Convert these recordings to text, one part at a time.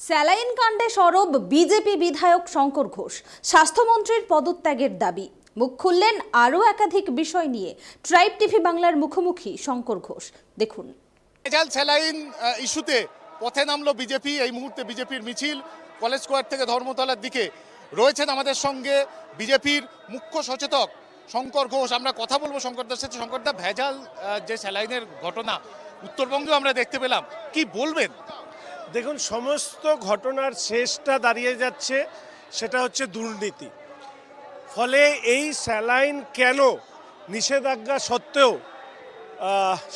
Saline কাণ্ডে সরব BJP বিধায়ক শঙ্কর ঘোষ। স্বাস্থ্যমন্ত্রীর পদত্যাগের দাবি। মুখ খুললেন আরও একাধিক বিষয় নিয়ে। ট্রাইব টিভি বাংলার মুখোমুখি শঙ্কর ঘোষ। দেখুন। ভেজাল স্যালাইন ইস্যুতে পথে নামলো বিজেপি, এই মুহূর্তে বিজেপির মিছিল কলেজ স্কোয়ার থেকে ধর্মতলার দিকে। রয়েছেন আমাদের সঙ্গে বিজেপির মুখ্য সচেতক শঙ্কর ঘোষ। আমরা কথা বলব শঙ্করদার সাথে। শঙ্করদা ভেজাল যে স্যালাইনের ঘটনা, উত্তরবঙ্গেও আমরা দেখতে পেলাম। কি বলবেন? দেখুন, সমস্ত ঘটনার শেষটা দাঁড়িয়ে যাচ্ছে, সেটা হচ্ছে দুর্নীতি। ফলে এই স্যালাইন কেন নিষেধাজ্ঞা সত্ত্বেও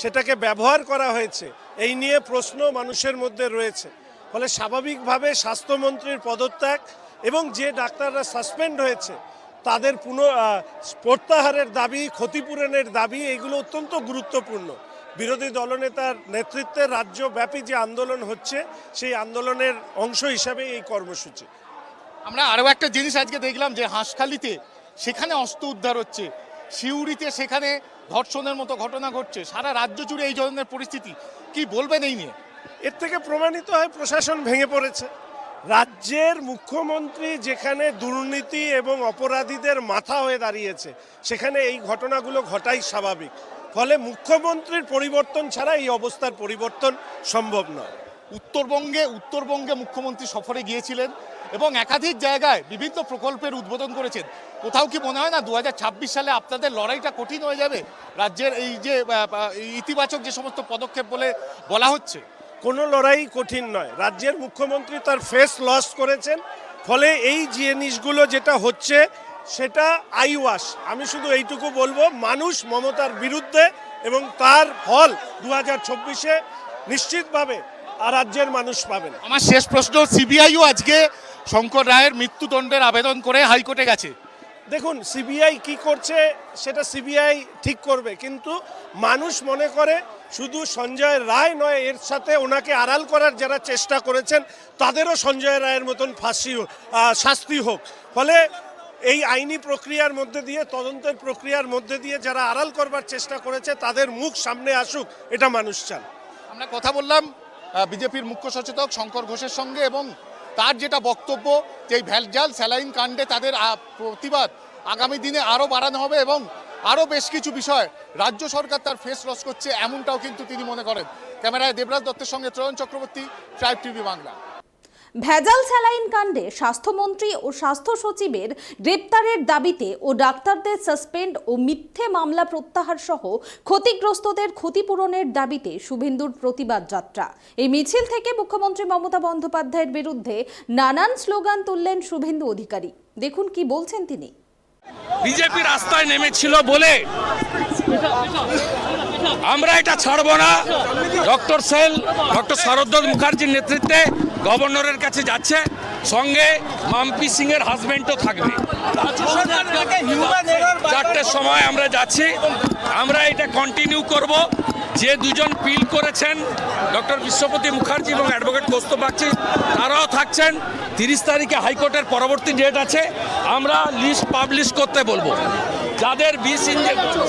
সেটাকে ব্যবহার করা হয়েছে, এই নিয়ে প্রশ্ন মানুষের মধ্যে রয়েছে। ফলে স্বাভাবিকভাবে স্বাস্থ্যমন্ত্রীর পদত্যাগ এবং যে ডাক্তাররা সাসপেন্ড হয়েছে, তাদের পুনঃ প্রত্যাহারের দাবি, ক্ষতিপূরণের দাবি, এগুলো অত্যন্ত গুরুত্বপূর্ণ। বিরোধী দলনেতার নেতৃত্বে রাজ্যব্যাপী যে আন্দোলন হচ্ছে সেই আন্দোলনের অংশ হিসাবে এই কর্মসূচি। আমরা আরও একটা জিনিস আজকে দেখলাম যে হাঁসখালিতে সেখানে অস্ত্র উদ্ধার হচ্ছে সিউড়িতে সেখানে ধর্ষণের মতো ঘটনা ঘটছে সারা রাজ্য জুড়ে এই ধরনের পরিস্থিতি। কি বলবেন এই নিয়ে? এর থেকে প্রমাণিত হয় প্রশাসন ভেঙে পড়েছে। রাজ্যের মুখ্যমন্ত্রী যেখানে দুর্নীতি এবং অপরাধীদের মাথা হয়ে দাঁড়িয়েছে সেখানে এই ঘটনাগুলো ঘটাই স্বাভাবিক। ফলে মুখ্যমন্ত্রীর পরিবর্তন ছাড়া এই অবস্থার পরিবর্তন সম্ভব নয়। উত্তরবঙ্গে উত্তরবঙ্গে মুখ্যমন্ত্রী সফরে গিয়েছিলেন এবং একাধিক জায়গায় বিভিন্ন প্রকল্পের উদ্বোধন করেছেন। কোথাও কি মনে হয় না দু হাজার ছাব্বিশ সালে আপনাদের লড়াইটা কঠিন হয়ে যাবে? রাজ্যের এই যে ইতিবাচক যে সমস্ত পদক্ষেপ বলে বলা হচ্ছে। কোনো লড়াই কঠিন নয়। রাজ্যের মুখ্যমন্ত্রী তার ফেস লস করেছেন। ফলে এই জিনিসগুলো যেটা হচ্ছে সেটা আইওয়াস আমি শুধু এইটুকু বলব মানুষ মমতার বিরুদ্ধে এবং তার ফল দু হাজার চব্বিশে নিশ্চিতভাবে আর রাজ্যের মানুষ পাবেন। আমার শেষ প্রশ্ন সিবিআইও আজকে শঙ্কর রায়ের মৃত্যুদণ্ডের আবেদন করে হাইকোর্টে গেছে। দেখুন সিবিআই কি করছে সেটা সিবিআই ঠিক করবে কিন্তু মানুষ মনে করে শুধু সঞ্জয় রায় নয় এর সাথে ওনাকে আড়াল করার যারা চেষ্টা করেছেন তাদেরও সঞ্জয় রায়ের মতন ফাঁসি হোক, শাস্তি হোক। ফলে এই আইনি প্রক্রিয়ার মধ্যে দিয়ে, তদন্তের প্রক্রিয়ার মধ্যে দিয়ে যারা আড়াল করবার চেষ্টা করেছে, তাদের মুখ সামনে আসুক, এটা মানুষ চান। আমরা কথা বললাম বিজেপির মুখ্য সচেতক শঙ্কর ঘোষের সঙ্গে এবং তার যেটা বক্তব্য, যে এই ভ্যালজাল স্যালাইন কাণ্ডে তাদের প্রতিবাদ আগামী দিনে আরও বাড়ানো হবে এবং আরও বেশ কিছু বিষয় রাজ্য সরকার তার ফেস লস করছে, এমনটাও কিন্তু তিনি মনে করেন। ক্যামেরায় দেবরাজ দত্তের সঙ্গে ত্রয়ন চক্রবর্তী ট্রাইব টিভি বাংলা। ভেজাল স্যালাইন কাণ্ডে স্বাস্থ্যমন্ত্রী ও স্বাস্থ্য সচিবের গ্রেপ্তারের দাবিতে ও ডাক্তারদের সাসপেন্ড ও মিথ্যে মামলা প্রত্যাহার সহ ক্ষতিগ্রস্তদের ক্ষতিপূরণের দাবিতে শুভেন্দুর প্রতিবাদ যাত্রা। এই মিছিল থেকে মুখ্যমন্ত্রী মমতা বন্দ্যোপাধ্যায়ের বিরুদ্ধে নানান স্লোগান তুললেন শুভেন্দু অধিকারী। দেখুন কি বলছেন তিনি। বিজেপি রাস্তায় নেমেছিল বলে আমরা এটা ছাড়বো না। ডক্টর সেল ডক্টর শরদ্দল মুখার্জির নেতৃত্বে গভর্নরের কাছে যাচ্ছে, সঙ্গে মাম্পি সিং এর হাজবেন্ডও থাকবে। চারটের সময় আমরা যাচ্ছি, আমরা এটা কন্টিনিউ করব। যে দুজন পিল করেছেন, ডক্টর বিশ্বপতি মুখার্জি এবং অ্যাডভোকেট কৌস্তব বাগচি, তারাও থাকছেন। তিরিশ তারিখে হাইকোর্টের পরবর্তী ডেট আছে। আমরা লিস্ট পাবলিশ করতে বলব। যাদের বিষ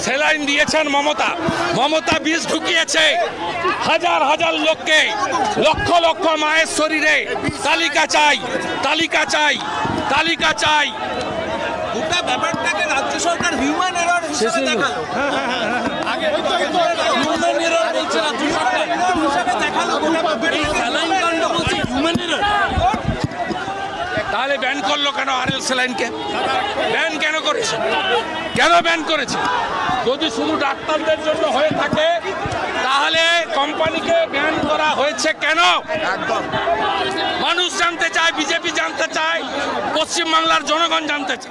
সেলাইন দিয়েছেন মমতা মমতা বিষ ঢুকিয়েছে হাজার হাজার লোককে লক্ষ লক্ষ মায়ের শরীরে। তালিকা চাই তালিকা চাই তালিকা চাই। গোটা ব্যাপারটাকে রাজ্য সরকার হিউম্যান এরর হিসেবে দেখাল। হিউম্যান এরর বলছে রাজ্য সরকার। হিসেবে দেখাল গোটা বলছে হিউম্যান এরর তাহলে ব্যান করল কেন আর এল সেলাইনকে ব্যান কেন করেছে? কেন ব্যান করেছে? যদি শুধু ডাক্তারদের জন্য হয়ে থাকে তাহলে কোম্পানিকে ব্যান করা হয়েছে কেন? একদম। মানুষ জানতে চায় বিজেপি জানতে চায় পশ্চিমবাংলার জনগণ জানতে চায়।